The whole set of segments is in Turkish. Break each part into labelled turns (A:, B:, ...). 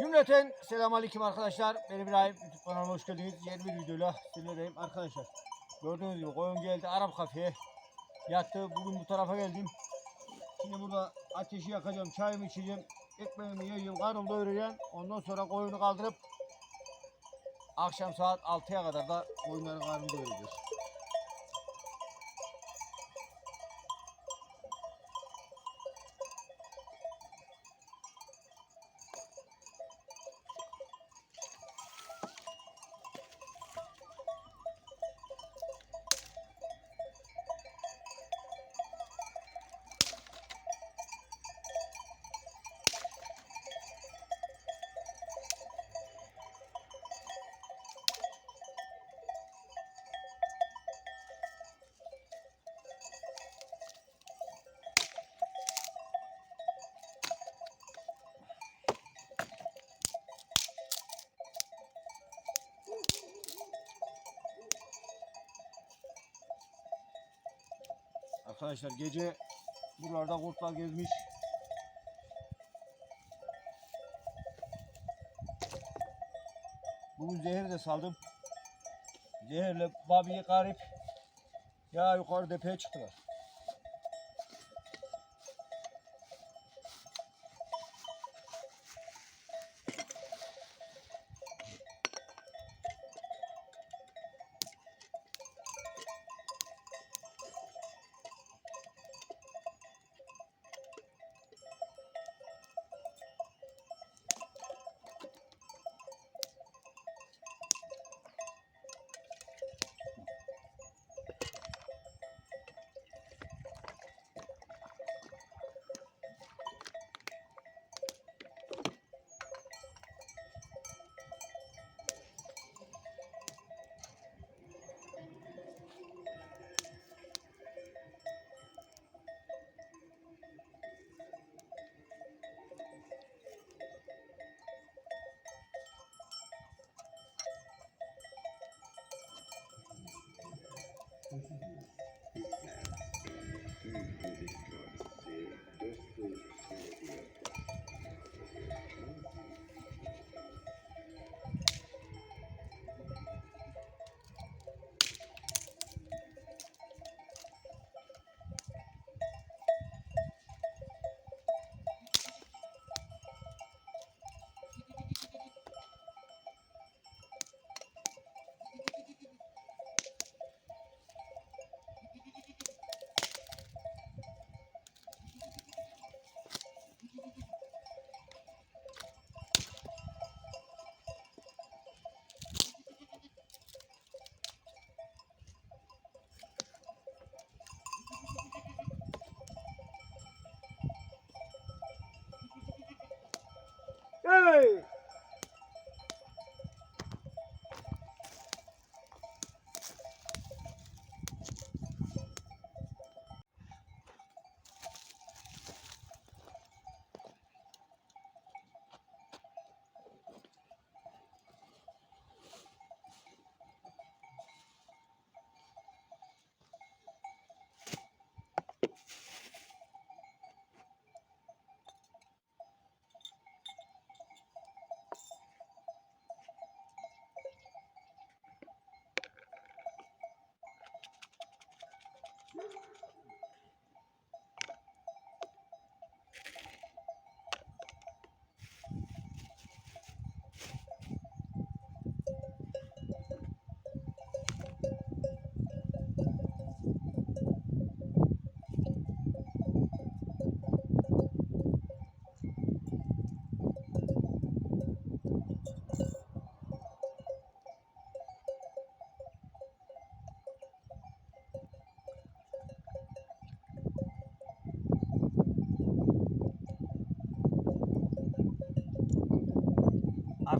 A: Cümleten selamünaleyküm arkadaşlar. Ben İbrahim. YouTube kanalıma hoş geldiniz. Yeni bir videoyla sizlerleyim arkadaşlar. Gördüğünüz gibi koyun geldi Arap kafeye. Yattı. Bugün bu tarafa geldim. Şimdi burada ateşi yakacağım. Çayımı içeceğim. Ekmeğimi yiyeceğim. Karnımı doyuracağım. Ondan sonra koyunu kaldırıp akşam saat 6'ya kadar da koyunların karnını doyuracağız. Arkadaşlar gece buralarda kurtlar gezmiş. Bugün zehir de saldım. Zehirle babiyi garip ya yukarı tepeye çıktılar. Thank you.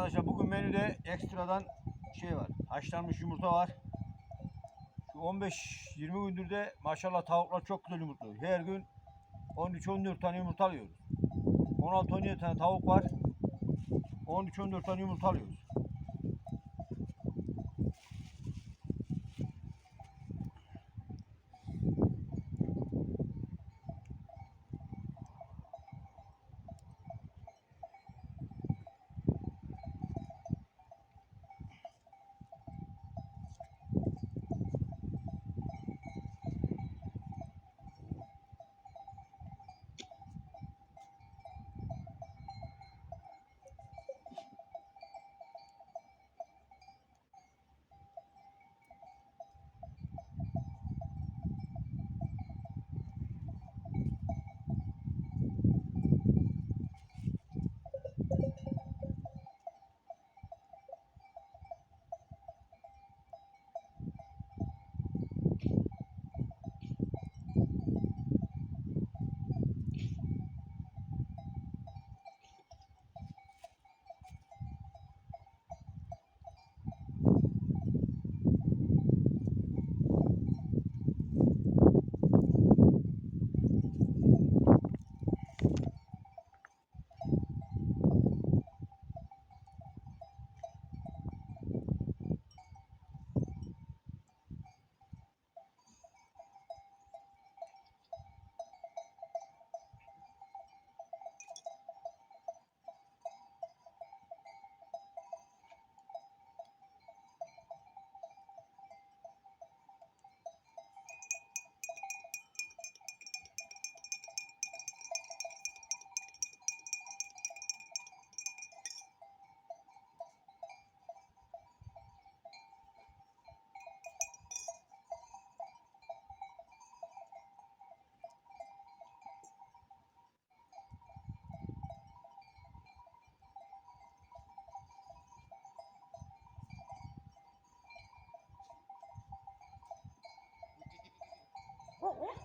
A: Arkadaşlar bugün menüde ekstradan şey var. Haşlanmış yumurta var. Şu 15-20 gündür de maşallah tavuklar çok güzel yumurtluyor. Her gün 13-14 tane yumurta alıyoruz. 16-17 tane tavuk var. 13-14 tane yumurta alıyoruz. Oh, oh.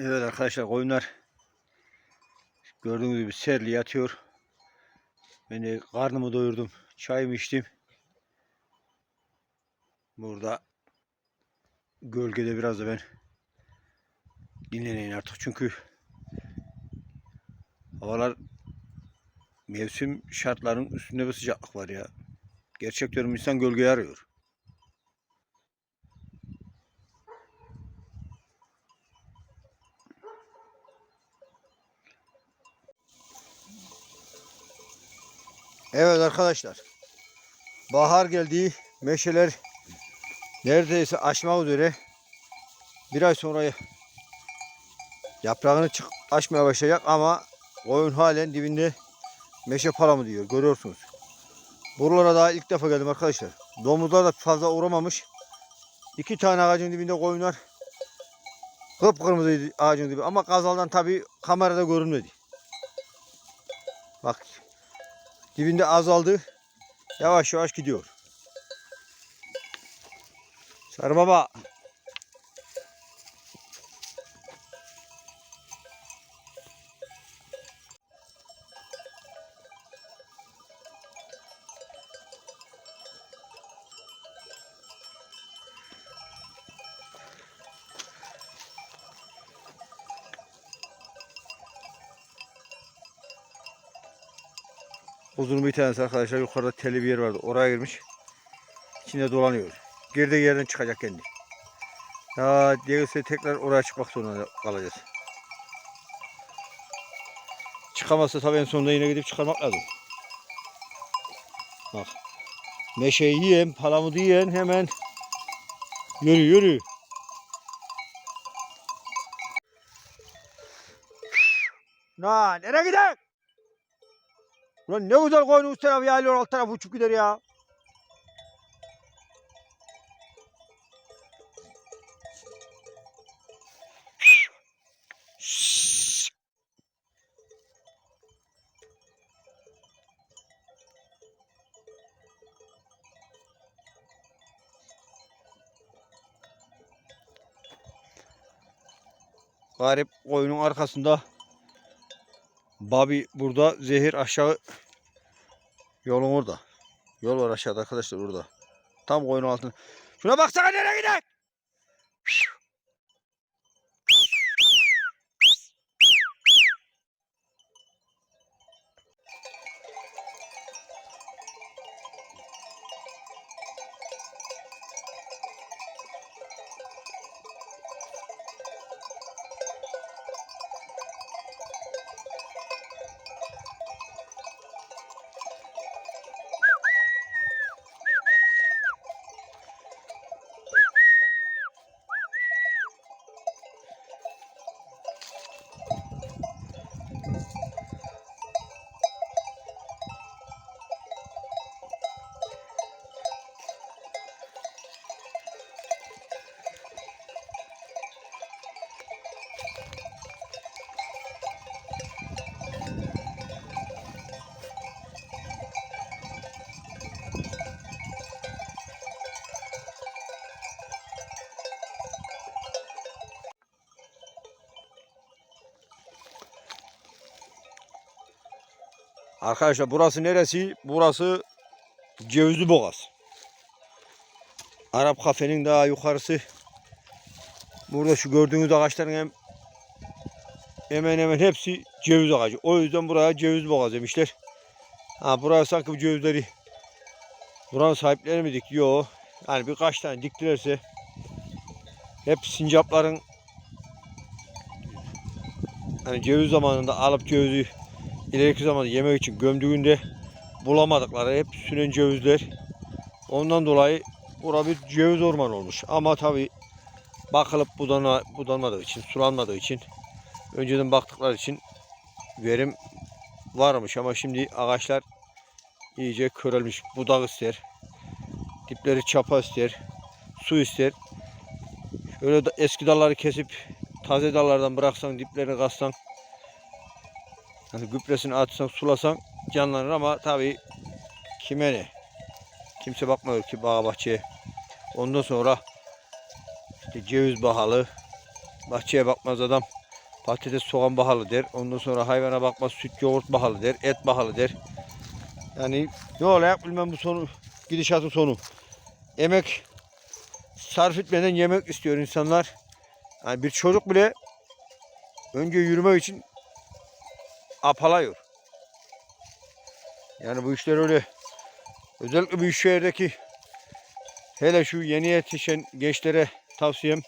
A: Evet arkadaşlar koyunlar gördüğünüz gibi serli yatıyor. Ben de karnımı doyurdum. Çayımı içtim. Burada gölgede biraz da ben dinleneyim artık. Çünkü havalar mevsim şartlarının üstünde bir sıcaklık var ya. Gerçek diyorum insan gölgeyi arıyor. Evet arkadaşlar. Bahar geldi. Meşeler neredeyse açmak üzere. Bir ay sonra yaprağını çık açmaya başlayacak ama koyun halen dibinde meşe palamı diyor. Görüyorsunuz. Buralara daha ilk defa geldim arkadaşlar. Domuzlar da fazla uğramamış. İki tane ağacın dibinde koyunlar. Kıpkırmızıydı ağacın dibi ama kazaldan tabi kamerada görünmedi. Bak dibinde azaldı. Yavaş yavaş gidiyor. Sarı baba. Uzun bir tanesi arkadaşlar yukarıda telli bir yer vardı. Oraya girmiş. İçinde dolanıyor. Girdiği yerden çıkacak kendi. Ya değilse tekrar oraya çıkmak zorunda kalacağız. Çıkamazsa tabii en sonunda yine gidip çıkarmak lazım. Bak. Meşeyi yiyen, palamudu yiyen hemen yürü yürü. Na nereye gidelim? Ulan ne güzel koyun üst tarafı yayılıyor alt tarafı uçup gider ya. Garip koyunun arkasında Babi burada zehir aşağı yolun orada. Yol var aşağıda arkadaşlar burada. Tam koyunun altında. Şuna baksana nereye Arkadaşlar burası neresi? Burası Cevizli Boğaz. Arap kafenin daha yukarısı. Burada şu gördüğünüz ağaçların hem hemen hemen hepsi ceviz ağacı. O yüzden buraya ceviz boğaz demişler. Ha buraya sanki bu cevizleri buranın sahipleri mi dikti? Yok. Yani birkaç tane diktilerse hep sincapların hani ceviz zamanında alıp cevizi ileriki zamanda yemek için gömdüğünde bulamadıkları hep sünen cevizler. Ondan dolayı bura bir ceviz ormanı olmuş. Ama tabi bakılıp budana, budanmadığı için, sulanmadığı için önceden baktıkları için verim varmış ama şimdi ağaçlar iyice körelmiş. Budak ister. Dipleri çapa ister. Su ister. Şöyle da eski dalları kesip taze dallardan bıraksan diplerini kassan yani gübresini atsan sulasan canlanır ama tabi kime ne? Kimse bakmıyor ki bağ bahçeye. Ondan sonra işte ceviz bahalı. Bahçeye bakmaz adam. Patates soğan pahalı der. Ondan sonra hayvana bakma süt yoğurt pahalı der. Et pahalı der. Yani ne olacak bilmem bu sonu gidişatın sonu. Emek sarf etmeden yemek istiyor insanlar. Yani bir çocuk bile önce yürümek için apalıyor. Yani bu işler öyle. Özellikle büyük şehirdeki hele şu yeni yetişen gençlere tavsiyem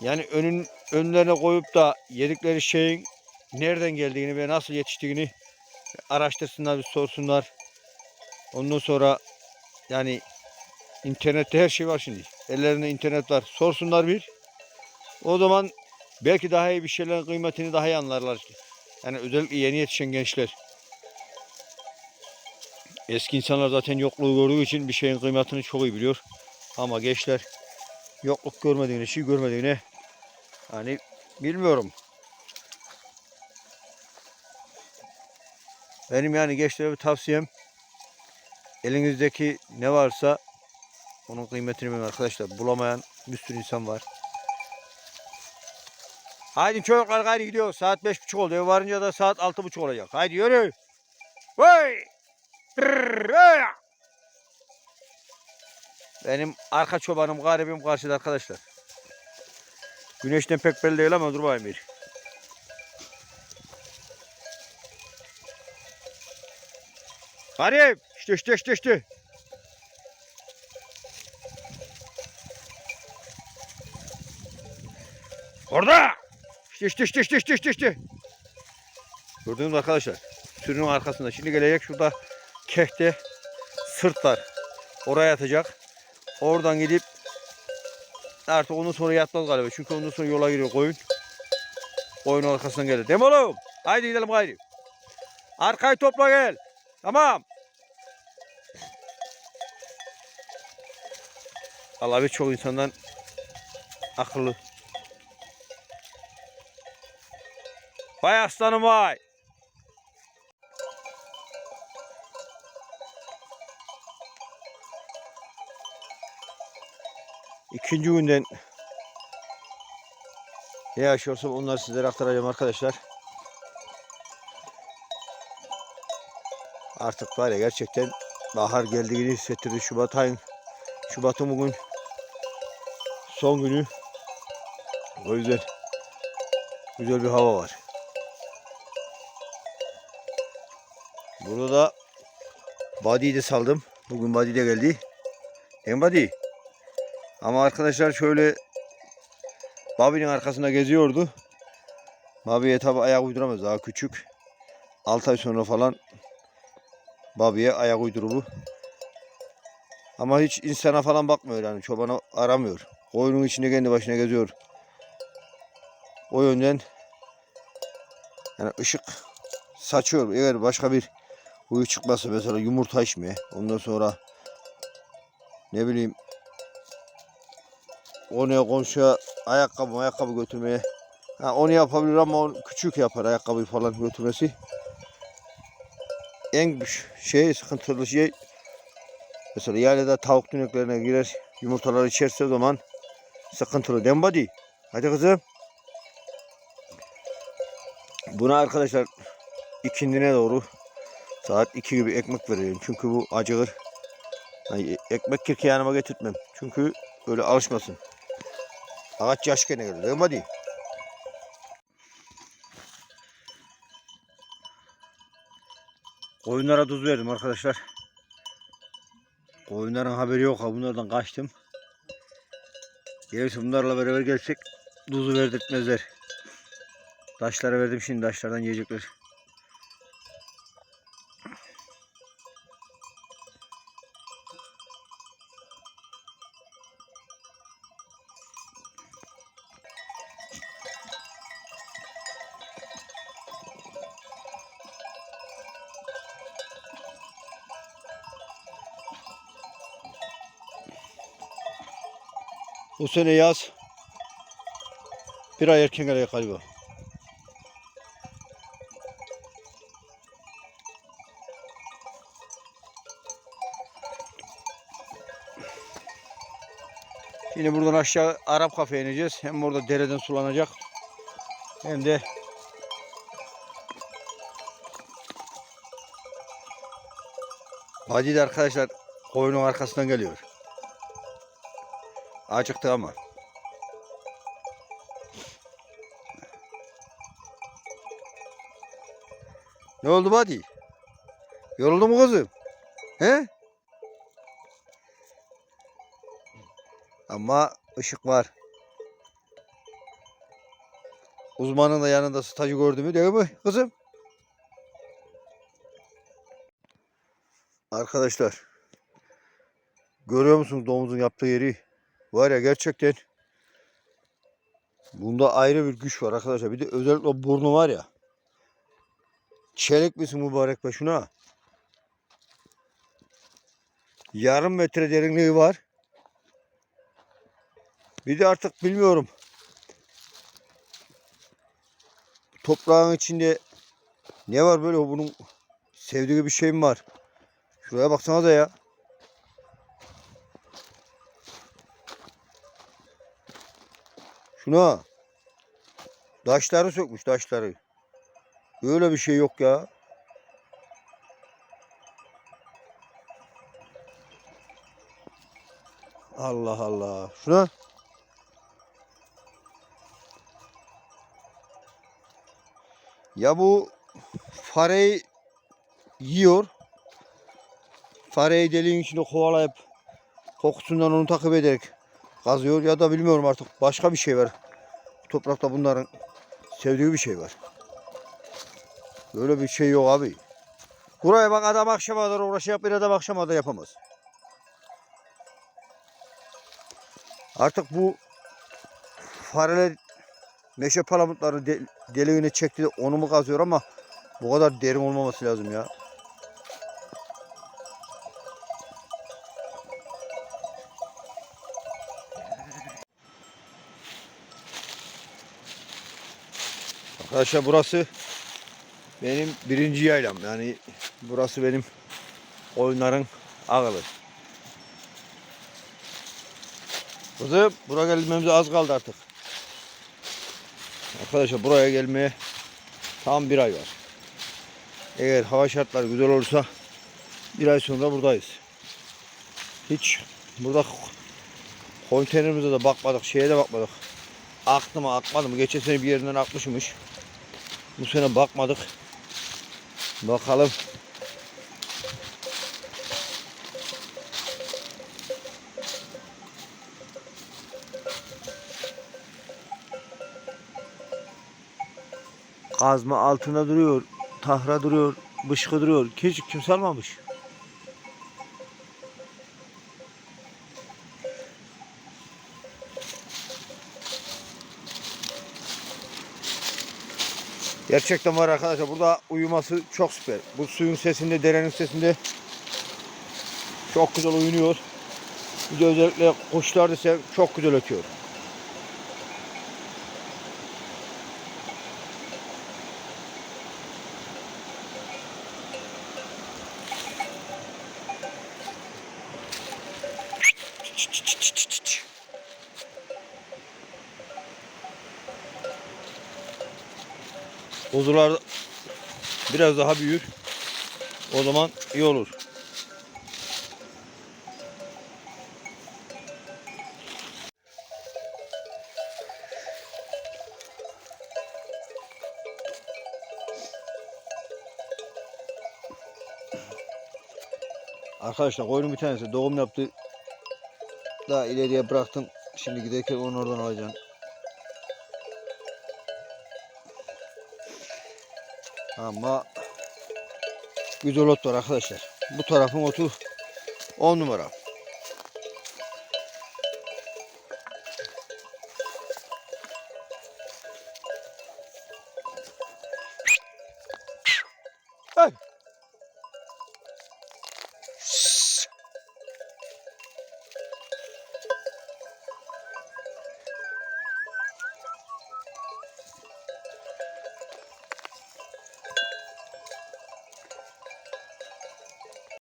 A: yani önün önlerine koyup da yedikleri şeyin nereden geldiğini ve nasıl yetiştiğini araştırsınlar, bir sorsunlar. Ondan sonra yani internette her şey var şimdi. Ellerinde internet var. Sorsunlar bir. O zaman belki daha iyi bir şeylerin kıymetini daha iyi anlarlar. Yani özellikle yeni yetişen gençler. Eski insanlar zaten yokluğu gördüğü için bir şeyin kıymetini çok iyi biliyor. Ama gençler yokluk görmediğini, şey görmediğini hani bilmiyorum. Benim yani gençlere bir tavsiyem elinizdeki ne varsa onun kıymetini bilin arkadaşlar. Bulamayan bir sürü insan var. Haydi çocuklar gayrı gidiyor. Saat beş buçuk oldu. Eve varınca da saat altı buçuk olacak. Haydi yürü. Vay! Benim arka çobanım garibim karşıda arkadaşlar. Güneşten pek belli değil ama dur bakayım bir. Garip. İşte işte işte işte. Orada. İşte işte işte işte işte işte işte. Gördünüz arkadaşlar? Sürünün arkasında. Şimdi gelecek şurada kehte sırt var. Oraya yatacak. Oradan gidip artık ondan sonra yatmaz galiba. Çünkü ondan sonra yola giriyor koyun. Koyunun arkasından gelir. Değil mi oğlum? Haydi gidelim haydi. Arkayı topla gel. Tamam. Allah birçok insandan akıllı. Vay aslanım vay. İkinci günden ne yaşıyorsam onları sizlere aktaracağım arkadaşlar. Artık var ya gerçekten bahar geldiğini hissettirdi Şubat ayın. Şubat'ın bugün son günü. O yüzden güzel bir hava var. Burada da body'yi de saldım. Bugün body de geldi. En body. Ama arkadaşlar şöyle Babi'nin arkasında geziyordu. Babi'ye tabi ayak uyduramaz daha küçük. 6 ay sonra falan Babi'ye ayak uydurur bu. Ama hiç insana falan bakmıyor yani çobanı aramıyor. Koyunun içinde kendi başına geziyor. O yönden yani ışık saçıyor. Eğer başka bir huyu çıkmasa mesela yumurta içmeye ondan sonra ne bileyim onu komşuya ayakkabı ayakkabı götürmeye. Ha, onu yapabilir ama o küçük yapar ayakkabı falan götürmesi. En şey sıkıntılı şey mesela yaylada tavuk tüneklerine girer yumurtaları içerse o zaman sıkıntılı. Dembadi. Hadi kızım. Buna arkadaşlar ikindine doğru saat 2 gibi ekmek veriyorum. Çünkü bu acıkır. Yani ekmek kirki yanıma getirtmem. Çünkü öyle alışmasın. Ağaç yaş gene geldi. Değil? Koyunlara tuz verdim arkadaşlar. Koyunların haberi yok. ha, Bunlardan kaçtım. Gelirse bunlarla beraber gelsek tuzu verdirtmezler. Taşlara verdim şimdi taşlardan yiyecekler. Bu sene yaz bir ay erken gelecek galiba. Şimdi buradan aşağı Arap kafeye ineceğiz. Hem orada dereden sulanacak. hem de Hacı arkadaşlar koyunun arkasından geliyor. Acıktı ama. Ne oldu Badi? Yoruldu mu kızım? He? Ama ışık var. Uzmanın da yanında stajı gördü mü değil mi kızım? Arkadaşlar. Görüyor musunuz domuzun yaptığı yeri? Var ya gerçekten bunda ayrı bir güç var arkadaşlar. Bir de özellikle o burnu var ya. Çelik misin mübarek be şuna? Yarım metre derinliği var. Bir de artık bilmiyorum. Toprağın içinde ne var böyle bunun sevdiği bir şey mi var? Şuraya baksana da ya. Şuna. Taşları sökmüş taşları. Böyle bir şey yok ya. Allah Allah. Şuna. Ya bu fareyi yiyor. Fareyi deliğin içinde kovalayıp kokusundan onu takip ederek kazıyor ya da bilmiyorum artık başka bir şey var. Toprakta bunların sevdiği bir şey var. Böyle bir şey yok abi. Buraya bak adam akşama kadar uğraşacak bir adam akşama kadar yapamaz. Artık bu fareler meşe palamutları de, deliğine çekti de onu mu kazıyor ama bu kadar derin olmaması lazım ya. Arkadaşlar burası benim birinci yaylam. Yani burası benim oyunların ağılı. Kızım buraya gelmemize az kaldı artık. Arkadaşlar buraya gelmeye tam bir ay var. Eğer hava şartları güzel olursa bir ay sonra buradayız. Hiç burada konteynerimize de bakmadık, şeye de bakmadık. Aktı akmadı mı? Geçen sene bir yerinden akmışmış. Bu sene bakmadık. Bakalım. Kazma altına duruyor. Tahra duruyor. Bışkı duruyor. Hiç kimse almamış. Gerçekten var arkadaşlar. Burada uyuması çok süper. Bu suyun sesinde, derenin sesinde çok güzel uyunuyor. Bir de özellikle kuşlar ise çok güzel ötüyor. Kuzular biraz daha büyür. O zaman iyi olur. Arkadaşlar koyunun bir tanesi doğum yaptı. Daha ileriye bıraktım. Şimdi giderken onu oradan alacağım. Ama güzel ot var arkadaşlar. Bu tarafın otu 10 numara.